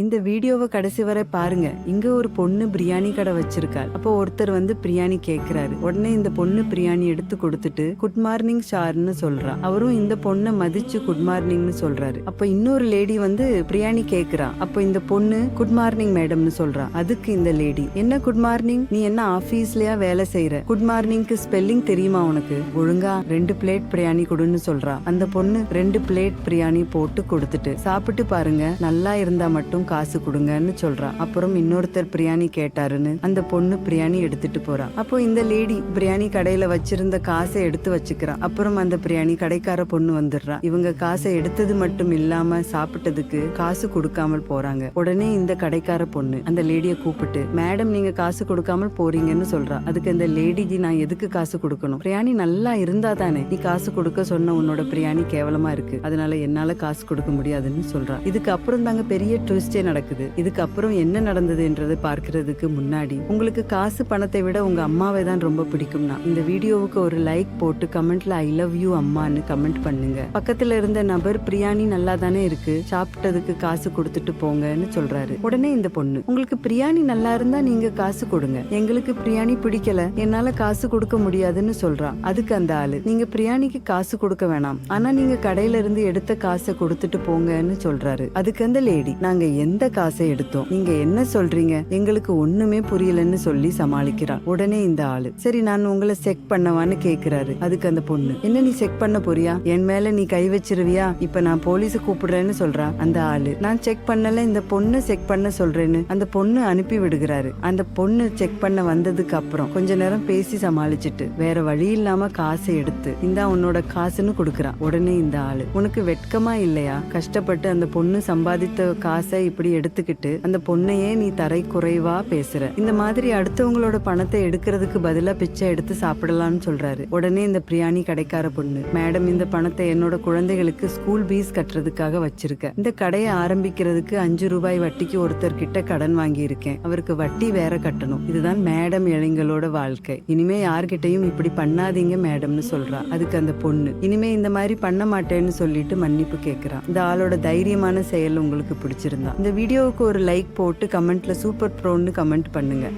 இந்த வீடியோவை கடைசி வரை பாருங்க. இங்க ஒரு பொண்ணு பிரியாணி கடை வச்சிருக்காள் அப்போ ஒருத்தர் வந்து பிரியாணி கேக்குறாரு. உடனே இந்த பொண்ணு பிரியாணி எடுத்து கொடுத்துட்டு குட் மார்னிங் சார்னு சொல்றா. அவரும் இந்த பொண்ணை மதிச்சு குட் மார்னிங்னு சொல்றாரு. அப்ப இன்னொரு லேடி வந்து பிரியாணி கேக்குறா. அப்போ இந்த பொண்ணு குட் மார்னிங் மேடம்னு சொல்றா. அதுக்கு இந்த லேடி என்ன குட் மார்னிங்? நீ என்ன ஆபீஸ்லயா வேலை செய்யற குட் மார்னிங்க்கு ஸ்பெல்லிங் தெரியுமா உனக்கு? ஒழுங்கா ரெண்டு பிளேட் பிரியாணி கொடுன்னு சொல்றா. அந்த பொண்ணு ரெண்டு பிளேட் பிரியாணி போட்டு கொடுத்துட்டு சாப்பிட்டு பாருங்க நல்லா இருந்தா மட்டும் காசு கொடுங்கன்னு சொல்றா. அப்புறம் இன்னொருத்தர் பிரியாணி கேட்டாருன்னு அந்த பொண்ணு பிரியாணி எடுத்துட்டு போறா. அப்போ இந்த லேடி பிரியாணி கடையில வச்சிருந்த காசை எடுத்து வச்சுக்கிறா. அப்புறம் அந்த பிரியாணி கடைக்கார பொண்ணு வந்துடுறா. இவங்க காசை எடுத்தது மட்டும் இல்லாம சாப்பிட்டதுக்கு காசு கொடுக்காமல் போறாங்க. உடனே இந்த கடைக்கார பொண்ணு அந்த லேடிய கூப்பிட்டு மேடம் நீங்க காசு கொடுக்காமல் போறீங்கன்னு சொல்றா. அதுக்கு அந்த லேடிக்கு நான் எதுக்கு காசு கொடுக்கணும்? பிரியாணி நல்லா இருந்தா தானே. நீ காசு கொடுக்க சொன்ன உன்னோட பிரியாணி கேவலமா இருக்கு. அதனால என்னால காசு கொடுக்க முடியாதுன்னு சொல்றா. இதுக்கு அப்புறம் தாங்க பெரிய ட்விஸ்ட் நடக்குது. இதுக்கு அப்புறம் என்ன நடந்ததுன்றதை பார்க்கறதுக்கு முன்னாடி உங்களுக்கு காசு பணத்தை விட உங்க அம்மாவை தான் ரொம்ப பிடிக்கும்னா இந்த வீடியோவுக்கு ஒரு லைக் போட்டு கமெண்ட்ல ஐ லவ் யூ அம்மான்னு கமெண்ட் பண்ணுங்க. பக்கத்துல இருந்த நபர் பிரியாணி நல்லா தானே இருக்கு சாப்பிட்டதுக்கு காசு கொடுத்துட்டு போங்கன்னு சொல்றாரு. உடனே இந்த பொண்ணு உங்களுக்கு பிரியாணி நல்லா இருந்தா நீங்க காசு கொடுங்க. எங்களுக்கு பிரியாணி பிடிக்கல என்னால காசு கொடுக்க முடியாதுன்னு சொல்றான் அதுக்கு அந்த ஆளு நீங்க பிரியாணிக்கு காசு கொடுக்க வேணாம். ஆனா நீங்க கடையில இருந்து எடுத்த காசை கொடுத்துட்டு போங்கன்னு சொல்றாரு. அதுக்கு அந்த லேடி நாங்க எந்த காசை எடுத்தோம்? நீங்க என்ன சொல்றீங்க? எங்களுக்கு ஒண்ணுமே புரியலன்னு சொல்லி சமாளிக்கிறா. உடனே இந்த ஆளு சரி நான் உங்களை செக் பண்ணவான்னு கேக்குறாரு. அதுக்கு அந்த பொண்ணு என்ன நீ செக் பண்ண போறியா? என் மேல நீ கை வச்சிருவியா? இப்ப நான் போலீஸ கூப்பிடுறேன்னு சொல்றா அந்த ஆளு. நான் செக் பண்ணல இந்த பொண்ணு செக் பண்ண சொல்றேன்னு. அந்த பொண்ணு அனுப்பி விடுகிறாரு. அந்த பொண்ணு செக் பண்ண வந்ததுக்கு அப்புறம் கொஞ்ச நேரம் பேசி சமாளிச்சுட்டு வேற வழி இல்லாம காசை எடுத்து இந்தா உன்னோட காசுன்னு கொடுக்கறான் உடனே இந்த ஆளு உனக்கு வெட்கமா இல்லையா? கஷ்டப்பட்டு அந்த பொண்ணு சம்பாதித்த காசை இப்படி எடுத்துக்கிட்டு அந்த பொண்ணையே நீ தரை குறைவா பேசுற. இந்த மாதிரி அடுத்தவங்களோட பணத்தை எடுக்கிறதுக்கு பதிலா பிச்சை எடுத்து சாப்பிடலாம்னு சொல்றாரு. உடனே இந்த பிரியாணி கடைக்கார பொண்ணு மேடம் இந்த பணத்தை என்னோட குழந்தைகளுக்கு ஸ்கூல் ஃபீஸ் கட்டுறதுக்காக வச்சிருக்க. இந்த கடையை ஆரம்பிக்கிறதுக்கு அஞ்சு ரூபாய் வட்டிக்கு ஒருத்தர் கிட்ட கடன் வாங்கி இருக்கேன் அவருக்கு வட்டி வேற கட்டணும். இதுதான் மேடம் இளைஞர்களோட வாழ்க்கை. இனிமே யார்கிட்டையும் இப்படி பண்ணாதீங்க மேடம்னு சொல்றா. அதுக்கு அந்த பொண்ணு இனிமே இந்த மாதிரி பண்ண மாட்டேன்னு சொல்லிட்டு மன்னிப்பு கேக்குறா. இந்த ஆளோட தைரியமான செயல் உங்களுக்கு பிடிச்சிருந்தா. இந்த வீடியோவுக்கு ஒரு லைக் போட்டு கமெண்ட்ல சூப்பர் ப்ரோன்னு கமெண்ட் பண்ணுங்க.